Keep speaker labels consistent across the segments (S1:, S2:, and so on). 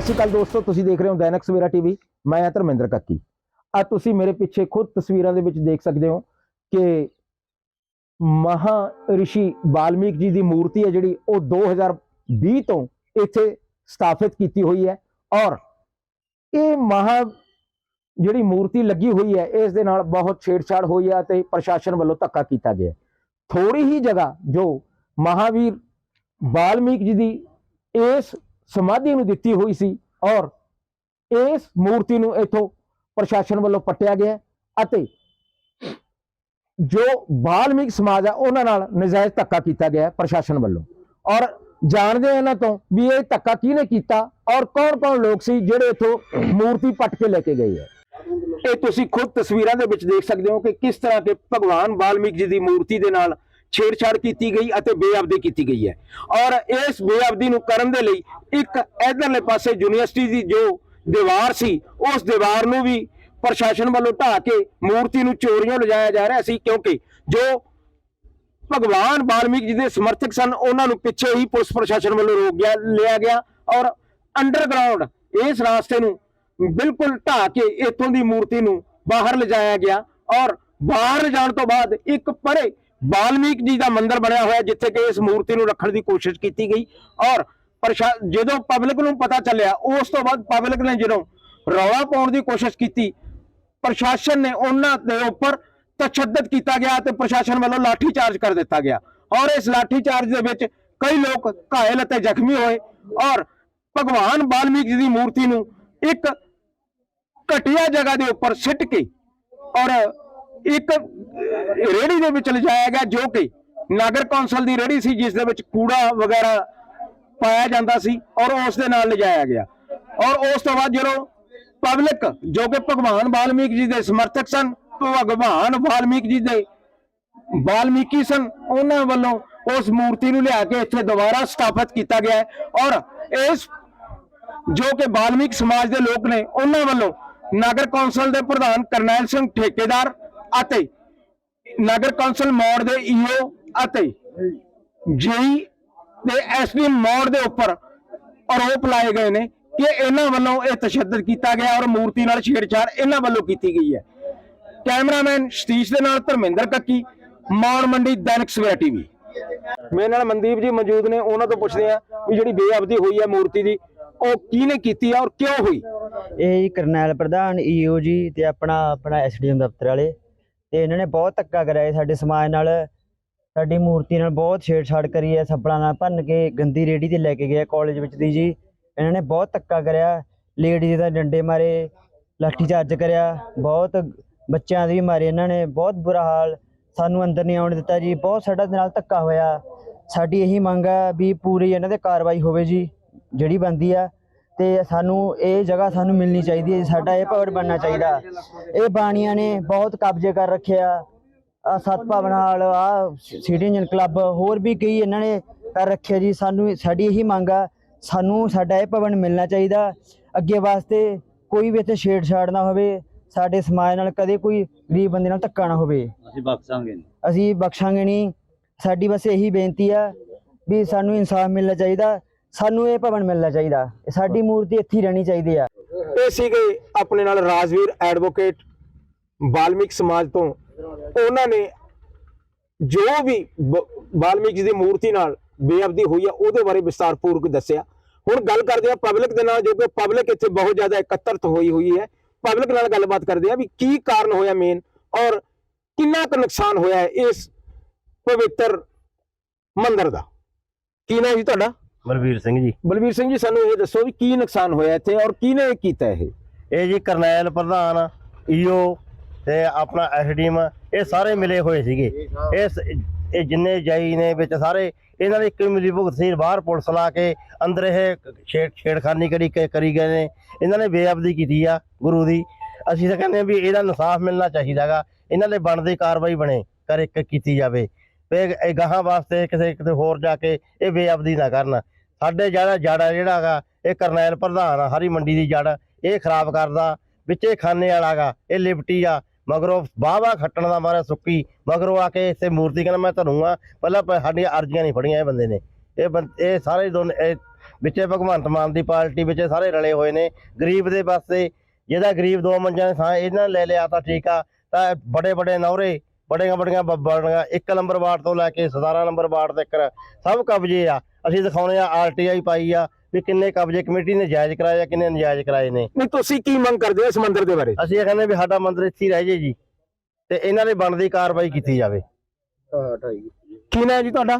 S1: ਸਤਿ ਸ਼੍ਰੀ ਅਕਾਲ ਦੋਸਤੋ, ਤੁਸੀਂ ਦੇਖ ਰਹੇ ਹੋ ਦੈਨਿਕ ਸਵੇਰਾ ਟੀਵੀ ਮੈਂ ਹਾਂ ਧਰਮਿੰਦਰ ਕੱਕੀ ਆ ਤੁਸੀਂ ਮੇਰੇ ਪਿੱਛੇ ਖੁਦ ਤਸਵੀਰਾਂ ਦੇ ਵਿੱਚ ਦੇਖ ਸਕਦੇ ਹੋ ਕਿ ਮਹਾ ਰਿਸ਼ੀ ਵਾਲਮੀਕ ਜੀ ਦੀ ਮੂਰਤੀ ਹੈ ਜਿਹੜੀ ਉਹ 2020 ਤੋਂ ਇੱਥੇ ਸਥਾਪਿਤ ਕੀਤੀ ਹੋਈ ਹੈ ਔਰ ਇਹ ਮਹਾ ਜਿਹੜੀ ਮੂਰਤੀ ਲੱਗੀ ਹੋਈ ਹੈ, ਇਸ ਦੇ ਨਾਲ ਬਹੁਤ ਛੇੜਛਾੜ ਹੋਈ ਹੈ ਤੇ ਪ੍ਰਸ਼ਾਸਨ ਵੱਲੋਂ ਧੱਕਾ ਕੀਤਾ ਗਿਆ ਹੈ। ਥੋੜੀ ਹੀ ਜਗ੍ਹਾ ਜੋ ਮਹਾਵੀਰ ਵਾਲਮੀਕ ਜੀ ਦੀ ਇਸ ਸਮਾਧੀ ਨੂੰ ਦਿੱਤੀ ਹੋਈ ਸੀ ਔਰ ਇਸ ਮੂਰਤੀ ਨੂੰ ਇਥੋਂ ਪ੍ਰਸ਼ਾਸਨ ਵੱਲੋਂ ਪੱਟਿਆ ਗਿਆ ਅਤੇ ਜੋ ਵਾਲਮੀਕ ਸਮਾਜ ਹੈ ਉਹਨਾਂ ਨਾਲ ਨਜਾਇਜ਼ ਧੱਕਾ ਕੀਤਾ ਗਿਆ ਪ੍ਰਸ਼ਾਸਨ ਵੱਲੋਂ। ਔਰ ਜਾਣਦੇ ਇਹਨਾਂ ਤੋਂ ਵੀ ਇਹ ਧੱਕਾ ਕਿਹਨੇ ਕੀਤਾ ਔਰ ਕੌਣ-ਕੌਣ ਲੋਕ ਸੀ ਜਿਹੜੇ ਇਥੋਂ ਮੂਰਤੀ ਪੱਟ ਕੇ ਲੈ ਕੇ ਗਏ ਹੈ ਇਹ ਤੁਸੀਂ ਖੁਦ ਤਸਵੀਰਾਂ ਦੇ ਵਿੱਚ ਦੇਖ ਸਕਦੇ ਹੋ ਕਿ ਕਿਸ ਤਰ੍ਹਾਂ ਕਿ ਭਗਵਾਨ ਵਾਲਮੀਕ ਜੀ ਦੀ ਮੂਰਤੀ ਦੇ ਨਾਲ ਛੇੜਛਾੜ ਕੀਤੀ ਗਈ ਅਤੇ ਬੇਅਬਦੀ ਕੀਤੀ ਗਈ ਹੈ। ਔਰ ਇਸ ਬੇਅਬਦੀ ਨੂੰ ਕਰਨ ਦੇ ਲਈ ਇੱਕ ਇਧਰਲੇ ਪਾਸੇ ਯੂਨੀਵਰਸਿਟੀ ਦੀ ਜੋ ਦੀਵਾਰ ਸੀ, ਉਸ ਦੀਵਾਰ ਨੂੰ ਵੀ ਪ੍ਰਸ਼ਾਸਨ ਵੱਲੋਂ ਢਾਹ ਕੇ ਮੂਰਤੀ ਨੂੰ ਚੋਰੀਆਂ ਲਿਜਾਇਆ ਜਾ ਰਿਹਾ ਸੀ, ਕਿਉਂਕਿ ਜੋ ਭਗਵਾਨ ਵਾਲਮੀਕ ਜੀ ਦੇ ਸਮਰਥਕ ਸਨ, ਉਹਨਾਂ ਨੂੰ ਪਿੱਛੇ ਹੀ ਪੁਲਿਸ ਪ੍ਰਸ਼ਾਸਨ ਵੱਲੋਂ ਰੋਕ ਗਿਆ, ਲਿਆ ਗਿਆ ਔਰ ਅੰਡਰਗਰਾਉਂਡ ਇਸ ਰਾਸਤੇ ਨੂੰ ਬਿਲਕੁਲ ਢਾਹ ਕੇ ਇੱਥੋਂ ਦੀ ਮੂਰਤੀ ਨੂੰ ਬਾਹਰ ਲਿਜਾਇਆ ਗਿਆ ਔਰ ਬਾਹਰ ਲਿਜਾਣ ਤੋਂ ਬਾਅਦ ਇੱਕ ਪਰੇ ਬਾਲਮੀਕ ਜੀ ਦਾ ਮੰਦਿਰ ਬਣਿਆ ਹੋਇਆ ਜਿੱਥੇ ਕਿ ਇਸ ਮੂਰਤੀ ਨੂੰ ਰੱਖਣ ਦੀ ਕੋਸ਼ਿਸ਼ ਕੀਤੀ ਗਈ ਔਰ ਜਦੋਂ ਪਬਲਿਕ ਨੂੰ ਪਤਾ ਚੱਲਿਆ, ਉਸ ਤੋਂ ਬਾਅਦ ਪਬਲਿਕ ਨੇ ਜਦੋਂ ਰੌਲਾ ਪਾਉਣ ਦੀ ਕੋਸ਼ਿਸ਼ ਕੀਤੀ, ਪ੍ਰਸ਼ਾਸਨ ਨੇ ਉਹਨਾਂ ਦੇ ਉੱਪਰ ਤਸ਼ੱਦਦ ਕੀਤਾ ਗਿਆ ਤੇ ਪ੍ਰਸ਼ਾਸਨ ਵੱਲੋਂ ਲਾਠੀ ਚਾਰਜ ਕਰ ਦਿੱਤਾ ਗਿਆ ਔਰ ਇਸ ਲਾਠੀ ਚਾਰਜ ਦੇ ਵਿੱਚ ਕਈ ਲੋਕ ਘਾਇਲ ਅਤੇ ਜ਼ਖਮੀ ਹੋਏ ਔਰ ਭਗਵਾਨ ਬਾਲਮੀਕ ਜੀ ਦੀ ਮੂਰਤੀ ਨੂੰ ਇੱਕ ਘਟੀਆ ਜਗ੍ਹਾ ਦੇ ਉੱਪਰ ਸਿੱਟ ਕੇ ਔਰ ਇੱਕ ਰੇੜੀ ਦੇ ਵਿੱਚ ਲਿਜਾਇਆ ਗਿਆ ਜੋ ਕਿ ਨਗਰ ਕੌਂਸਲ ਦੀ ਰੇੜੀ ਸੀ, ਜਿਸ ਦੇ ਵਿੱਚ ਕੂੜਾ ਵਗੈਰਾ ਪਾਇਆ ਜਾਂਦਾ ਸੀ ਔਰ ਉਸ ਦੇ ਨਾਲ ਲਿਜਾਇਆ ਗਿਆ। ਔਰ ਉਸ ਤੋਂ ਬਾਅਦ ਜਦੋਂ ਪਬਲਿਕ, ਜੋ ਕਿ ਭਗਵਾਨ ਵਾਲਮੀਕ ਜੀ ਦੇ ਸਮਰਥਕ ਸਨ, ਭਗਵਾਨ ਵਾਲਮੀਕ ਜੀ ਦੇ ਵਾਲਮੀਕੀ ਸਨ, ਉਹਨਾਂ ਵੱਲੋਂ ਉਸ ਮੂਰਤੀ ਨੂੰ ਲਿਆ ਕੇ ਇੱਥੇ ਦੁਬਾਰਾ ਸਥਾਪਿਤ ਕੀਤਾ ਗਿਆ ਔਰ ਇਸ ਜੋ ਕਿ ਵਾਲਮੀਕ ਸਮਾਜ ਦੇ ਲੋਕ ਨੇ, ਉਹਨਾਂ ਵੱਲੋਂ ਨਗਰ ਕੌਂਸਲ ਦੇ ਪ੍ਰਧਾਨ ਕਰਨੈਲ ਸਿੰਘ ਠੇਕੇਦਾਰ ਅਤੇ ਨਗਰ ਕੌਂਸਲ ਮੌੜ ਦੇ ਈਓ ਅਤੇ ਜੇਈ ਤੇ ਐਸਡੀ ਮੌੜ ਦੇ ਉੱਪਰ ਆਰੋਪ ਲਾਏ ਗਏ ਨੇ ਕਿ ਇਹਨਾਂ ਵੱਲੋਂ ਇਹ ਤਸ਼ੱਦਦ ਕੀਤਾ ਗਿਆ ਔਰ ਮੂਰਤੀ ਨਾਲ ਛੇੜਛਾੜ ਇਹਨਾਂ ਵੱਲੋਂ ਕੀਤੀ ਗਈ ਹੈ। ਕੈਮਰਾਮੈਨ ਸਤੀਸ਼ ਦੇ ਨਾਲ ਧਰਮਿੰਦਰ ਕੱਕੀ ਮੌੜ ਮੰਡੀ ਦੈਨਿਕ ਸਵੇਰਾ ਟੀਵੀ। ਮੇਰੇ ਨਾਲ ਮਨਦੀਪ ਜੀ ਮੌਜੂਦ ਨੇ ਉਹਨਾਂ ਤੋਂ ਪੁੱਛਦੇ ਆ ਵੀ ਜਿਹੜੀ ਬੇਅਬਦੀ ਹੋਈ ਹੈ ਮੂਰਤੀ ਦੀ ਉਹ ਕਿਹਨੇ ਕੀਤੀ ਹੈ ਔਰ ਕਿਉਂ ਹੋਈ?
S2: ਇਹ ਜੀ ਕਰਨੈਲ ਪ੍ਰਧਾਨ ਈਓ ਜੀ ਤੇ ਆਪਣਾ ਆਪਣਾ ਐਸਡੀਐਮ ਦਫ਼ਤਰ ਵਾਲੇ। ਤੇ ਇਹਨਾਂ ਨੇ ਬਹੁਤ ਧੱਕਾ ਕਰਿਆ ਸਾਡੇ ਸਮਾਜ ਨਾਲ। ਸਾਡੀ ਮੂਰਤੀ ਨਾਲ ਬਹੁਤ ਛੇੜਛਾੜ ਕਰੀ ਹੈ, ਸੱਪੜਾਂ ਨਾਲ ਭੰਨ ਕੇ ਗੰਦੀ ਰੇੜੀ ਤੇ ਲੈ ਕੇ ਗਿਆ ਕਾਲਜ ਵਿੱਚ ਦੀ ਜੀ। ਇਹਨਾਂ ਨੇ ਬਹੁਤ ਧੱਕਾ ਕਰਿਆ ਲੇਡੀਜ਼ ਦਾ ਡੰਡੇ ਮਾਰੇ, ਲਾਠੀ ਚਾਰਜ ਕਰਿਆ, ਬਹੁਤ ਬੱਚਿਆਂ ਦੇ ਵੀ ਮਾਰੇ ਇਹਨਾਂ ਨੇ, ਬਹੁਤ ਬੁਰਾ ਹਾਲ, ਸਾਨੂੰ ਅੰਦਰ ਨਹੀਂ ਆਉਣ ਦਿੱਤਾ ਜੀ, ਬਹੁਤ ਸਾਡਾ ਨਾਲ ਧੱਕਾ ਹੋਇਆ। ਸਾਡੀ ਇਹੀ ਮੰਗ ਹੈ ਵੀ ਪੂਰੀ ਇਹਨਾਂ ਤੇ ਕਾਰਵਾਈ ਹੋਵੇ ਜੀ, ਜਿਹੜੀ ਬੰਦੀ ਆ। ਤੇ ਸਾਨੂੰ ਇਹ ਜਗ੍ਹਾ ਸਾਨੂੰ ਮਿਲਣੀ ਚਾਹੀਦੀ ਹੈ ਸਾਡਾ ਇਹ ਭਵਨ ਬਣਨਾ ਚਾਹੀਦਾ। ਇਹ ਬਾਣੀਆਂ ਨੇ ਬਹੁਤ ਕਬਜ਼ੇ ਕਰ ਰੱਖਿਆ ਆ। ਸਤ ਭਵਨ ਹਾਲ ਆ ਸਿਟੀ ਇੰਜਨ ਕਲੱਬ ਹੋਰ ਵੀ ਕਈ ਇਹਨਾਂ ਨੇ ਕਰ ਰੱਖਿਆ ਜੀ। ਸਾਨੂੰ ਸਾਡੀ ਇਹੀ ਮੰਗ ਆ ਸਾਨੂੰ ਸਾਡਾ ਇਹ ਭਵਨ ਮਿਲਣਾ ਚਾਹੀਦਾ। ਅੱਗੇ ਵਾਸਤੇ ਕੋਈ ਵੀ ਇੱਥੇ ਛੇੜਛਾੜ ਨਾ ਹੋਵੇ ਸਾਡੇ ਸਮਾਜ ਨਾਲ ਕਦੇ ਕੋਈ ਗਰੀਬ ਬੰਦੇ ਨਾਲ ਧੱਕਾ ਨਾ ਹੋਵੇ।
S3: ਅਸੀਂ ਬਖਸ਼ਾਂਗੇ ਨਹੀਂ।
S2: ਅਸੀਂ ਬਖਸ਼ਾਂਗੇ ਨਹੀਂ। ਸਾਡੀ ਬਸ ਇਹੀ ਬੇਨਤੀ ਆ ਵੀ ਸਾਨੂੰ ਇਨਸਾਫ ਮਿਲਣਾ ਚਾਹੀਦਾ। ਸਾਨੂੰ ਇਹ ਭਵਨ ਮਿਲਣਾ ਚਾਹੀਦਾ। ਸਾਡੀ ਮੂਰਤੀ ਇੱਥੇ ਹੀ ਰਹਿਣੀ ਚਾਹੀਦੀ ਆ।
S1: ਇਹ ਸੀਗੇ ਆਪਣੇ ਨਾਲ ਰਾਜਵੀਰ ਐਡਵੋਕੇਟ ਵਾਲਮੀਕ ਸਮਾਜ ਤੋਂ। ਉਹਨਾਂ ਨੇ ਜੋ ਵੀ ਬ- ਵਾਲਮੀਕ ਜੀ ਦੀ ਮੂਰਤੀ ਨਾਲ ਬੇਅਬਦੀ ਹੋਈ ਆ, ਉਹਦੇ ਬਾਰੇ ਵਿਸਤਾਰਪੂਰਵਕ ਦੱਸਿਆ। ਹੁਣ ਗੱਲ ਕਰਦੇ ਆ ਪਬਲਿਕ ਦੇ ਨਾਲ, ਜੋ ਕਿ ਪਬਲਿਕ ਇੱਥੇ ਬਹੁਤ ਜ਼ਿਆਦਾ ਇਕੱਤਰਤ ਹੋਈ ਹੋਈ ਹੈ। ਪਬਲਿਕ ਨਾਲ ਗੱਲਬਾਤ ਕਰਦੇ ਆ ਵੀ ਕੀ ਕਾਰਨ ਹੋਇਆ ਮੇਨ ਔਰ ਕਿੰਨਾ ਕੁ ਨੁਕਸਾਨ ਹੋਇਆ ਇਸ ਪਵਿੱਤਰ ਮੰਦਰ ਦਾ। ਕੀ ਨਾਮ ਜੀ ਤੁਹਾਡਾ?
S4: ਬਲਵੀਰ ਸਿੰਘ ਜੀ।
S1: ਬਲਵੀਰ ਸਿੰਘ ਜੀ ਸਾਨੂੰ ਇਹ ਦੱਸੋ ਵੀ ਕੀ ਨੁਕਸਾਨ ਹੋਇਆ ਇੱਥੇ ਔਰ ਕਿਹਨੇ ਕੀਤਾ ਇਹ?
S4: ਇਹ ਜੀ ਕਰਨੈਲ ਪ੍ਰਧਾਨ ਈਓ ਤੇ ਆਪਣਾ ਐਸਡੀਐਮ ਇਹ ਸਾਰੇ ਮਿਲੇ ਹੋਏ ਸੀਗੇ। ਇਸ ਇਹ ਜਿੰਨੇ ਜਾਈ ਨੇ ਵਿੱਚ ਸਾਰੇ ਇਹਨਾਂ ਦੀ ਇੱਕ ਮਿਲੀ ਭੁਗਤ ਸੀ ਬਾਹਰ ਪੁਲਿਸ ਲਾ ਕੇ ਅੰਦਰ ਇਹ ਛੇੜ ਛੇੜਖਾਨੀ ਕਰੀ ਕੇ- ਕਰੀ ਗਏ ਨੇ। ਇਹਨਾਂ ਨੇ ਬੇਅਬਦੀ ਕੀਤੀ ਆ ਗੁਰੂ ਦੀ। ਅਸੀਂ ਤਾਂ ਕਹਿੰਦੇ ਆ ਵੀ ਇਹਦਾ ਇਨਸਾਫ ਮਿਲਣਾ ਚਾਹੀਦਾਗਾ ਇਹਨਾਂ ਦੇ ਬਣਦੀ ਕਾਰਵਾਈ ਬਣੇ ਕਰ ਇੱਕ ਕੀਤੀ ਜਾਵੇ। ਤੇ ਇਹ- ਗਾਹਾਂ ਵਾਸਤੇ ਕਿਸੇ ਕਿਤੇ ਹੋਰ ਜਾ ਕੇ ਇਹ ਬੇਅਬਦੀ ਨਾ ਕਰਨ। ਸਾਡੇ ਜਿਹੜਾ ਜੜ ਜਿਹੜਾ ਹੈਗਾ, ਇਹ ਕਰਨੈਲ ਪ੍ਰਧਾਨ ਆ, ਹਰੀ ਮੰਡੀ ਦੀ ਜੜ। ਇਹ ਖਰਾਬ ਕਰਦਾ, ਵਿੱਚੇ ਖਾਨੇ ਵਾਲਾਗਾ ਇਹ ਲਿਬਟੀ ਆ। ਮਗਰੋਂ ਬਾਵਾ ਖੱਟਣ ਦਾ ਮਾਰਾ ਸੁੱਕੀ, ਮਗਰੋਂ ਆ ਕੇ ਇੱਥੇ ਮੂਰਤੀ ਕਹਿੰਦਾ, ਮੈਂ ਧਰੂੰਗਾ। ਪਹਿਲਾਂ ਸਾਡੀਆਂ ਅਰਜ਼ੀਆਂ ਨਹੀਂ ਫੜੀਆਂ ਇਹ ਬੰਦੇ ਨੇ। ਇਹ ਬੰ- ਇਹ ਸਾਰੇ ਦੋਨੇ ਇਹ ਵਿੱਚੇ ਭਗਵੰਤ ਮਾਨ ਦੀ ਪਾਰਟੀ ਵਿੱਚ ਸਾਰੇ ਰਲੇ ਹੋਏ ਨੇ। ਗਰੀਬ ਦੇ ਵਾਸਤੇ ਜਿਹਦਾ ਗਰੀਬ ਦੋ ਮੰਜਾਂ ਦੇ ਥਾਂ ਇਹਨਾਂ ਨੇ ਲੈ ਲਿਆ ਤਾਂ ਠੀਕ ਆ। ਤਾਂ ਬੜੇ ਬੜੇ ਨੌਰੇ ਬੜੀਆਂ ਬੜੀਆਂ ਬੱਬੜੀਆਂ ਇੱਕ ਨੰਬਰ ਵਾਰਡ ਤੋਂ ਲੈ ਕੇ 17 ਨੰਬਰ ਵਾਰਡ ਤੱਕ ਸਭ ਕਬਜ਼ੇ ਆ। ਅਸੀਂ ਦਿਖਾਉਣੇ ਆ ਆਰਟੀਆਈ ਪਾਈ ਆ ਵੀ ਕਿੰਨੇ ਕਬਜ਼ੇ ਕਮੇਟੀ ਨੇ ਜਾਇਜ਼ ਕਰਾਏ ਆ ਕਿੰਨੇ ਨਜਾਇਜ਼ ਕਰਾਏ ਨੇ।
S1: ਨਹੀਂ ਤੁਸੀਂ ਕੀ ਮੰਗ ਕਰਦੇ ਹੋ ਇਸ ਮੰਦਿਰ ਦੇ ਬਾਰੇ?
S4: ਅਸੀਂ ਇਹ ਕਹਿੰਦੇ ਵੀ ਸਾਡਾ ਮੰਦਿਰ ਇੱਥੇ ਹੀ ਰਹਿ ਜੇ ਜੀ। ਤੇ ਇਹਨਾਂ ਦੀ ਬਣਦੀ ਕਾਰਵਾਈ ਕੀਤੀ ਜਾਵੇ।
S1: ਕੀ ਨਾਂ ਹੈ ਜੀ ਤੁਹਾਡਾ?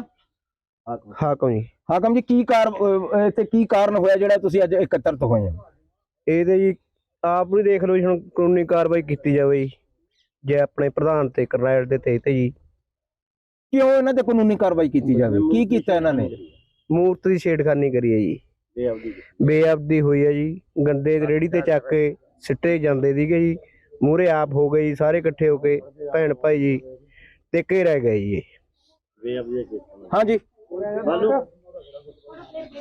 S3: ਹਾਕਮ। ਜੀ।
S1: ਹਾਕਮ ਜੀ ਕੀ ਕਾਰ ਅਹ, ਇੱਥੇ ਕੀ ਕਾਰਨ ਹੋਇਆ ਜਿਹੜਾ ਤੁਸੀਂ ਅੱਜ ਇਕੱਤਰਤ ਹੋਏ ਹੋ?
S3: ਇਹਦੇ ਜੀ ਆਪ ਵੀ ਦੇਖ ਲਓ ਜੀ ਹੁਣ ਕਾਨੂੰਨੀ ਕਾਰਵਾਈ ਕੀਤੀ ਜਾਵੇ ਜੀ। ਜੇ ਆਪਣੇ ਪ੍ਰਧਾਨ ਤੇ ਕਰਨੈਲ ਦੇ ਤਹਿਤ ਜੀ।
S1: ਕਿਉਂ ਇਹਨਾਂ ਤੇ ਕਾਨੂੰਨੀ ਕਾਰਵਾਈ ਕੀਤੀ ਜਾਵੇ? ਕੀ ਕੀਤਾ ਇਹਨਾਂ ਨੇ?
S3: ਮੂਰਤ ਦੀ ਛੇੜਖਾਨੀ ਕਰੀ ਹੈ ਜੀ। ਬੇਅਬਦੀ ਹੋਈ ਹੈ ਜੀ। ਗੰਦੇ ਰੇੜੀ ਤੇ ਚੱਕ ਕੇ ਸਿੱਟੇ ਜਾਂਦੇ ਸੀਗੇ ਜੀ। ਮੂਰੇ ਆਪ ਹੋ ਗਏ ਜੀ ਸਾਰੇ ਇਕੱਠੇ ਹੋ ਕੇ ਭੈਣ ਭਾਈ ਜੀ। ਤੇ ਕੇ ਰਹਿ ਗਏ ਜੀ।
S1: ਹਾਂਜੀ।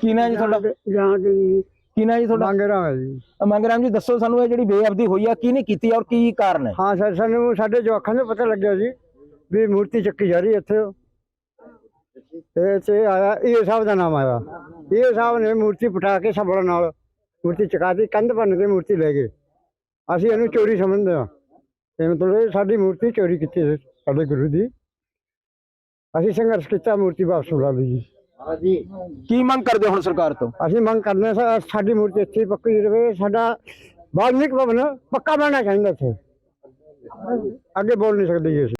S1: ਕੀ ਨਾਂ ਜੀ ਤੁਹਾਡਾ?
S5: ਜਾਂ। ਦੀ
S1: ਕੀ ਨਾਂ ਜੀ ਤੁਹਾਡਾ?
S5: ਮੰਗ ਰਹਾ ਜੀ।
S1: ਅ, ਮੰਗਰਾਮ ਜੀ ਦੱਸੋ ਸਾਨੂੰ ਇਹ ਜਿਹੜੀ ਬੇਅਬਦੀ ਹੋਈ ਆ ਕੀ ਨਹੀਂ ਕੀਤੀ ਔਰ ਕੀ ਕਾਰਨ ਹੈ?
S5: ਹਾਂ ਸਰ ਸਾਨੂੰ ਸਾਡੇ ਜਵਾਕਾਂ ਨੂੰ ਪਤਾ ਲੱਗਿਆ ਜੀ ਵੀ ਮੂਰਤੀ ਚੱਕੀ ਜਾ ਰਹੀ ਇੱਥੇ। ਤੇ ਇੱਥੇ ਆਇਆ ਇਹ ਸਾਹਿਬ ਦਾ ਨਾਮ ਆਇਆ। ਇਹ ਸਾਹਿਬ ਨੇ ਮੂਰਤੀ ਪਟਾ ਕੇ ਸਭੜਾ ਨਾਲ ਮੂਰਤੀ ਚਕਾਤੀ ਕੰਧ ਭੰਨ ਕੇ ਮੂਰਤੀ ਲੈ ਗਏ। ਅਸੀਂ ਇਹਨੂੰ ਚੋਰੀ ਸਮਝਦੇ ਹਾਂ। ਤੇ ਮਤਲਬ ਸਾਡੀ ਮੂਰਤੀ ਚੋਰੀ ਕੀਤੀ ਸਾਡੇ ਗੁਰੂ ਦੀ। ਅਸੀਂ ਸੰਘਰਸ਼ ਕੀਤਾ ਮੂਰਤੀ ਵਾਪਸ ਲਾ ਲਈ ਜੀ।
S1: ਕੀ ਮੰਗ ਕਰਦੇ ਹੁਣ ਸਰਕਾਰ ਤੋਂ?
S5: ਅਸੀਂ ਮੰਗ ਕਰਦੇ ਹਾਂ ਸਾ- ਸਾਡੀ ਮੂਰਤੀ ਇੱਥੇ ਹੀ ਪੱਕੀ ਰਵੇ ਸਾਡਾ ਵਾਲਮੀਕ ਭਵਨ ਪੱਕਾ ਬਣਨਾ ਚਾਹੀਦਾ ਇੱਥੇ। ਅੱਗੇ ਬੋਲ ਨਹੀਂ ਸਕਦੇ ਜੀ ਅਸੀਂ।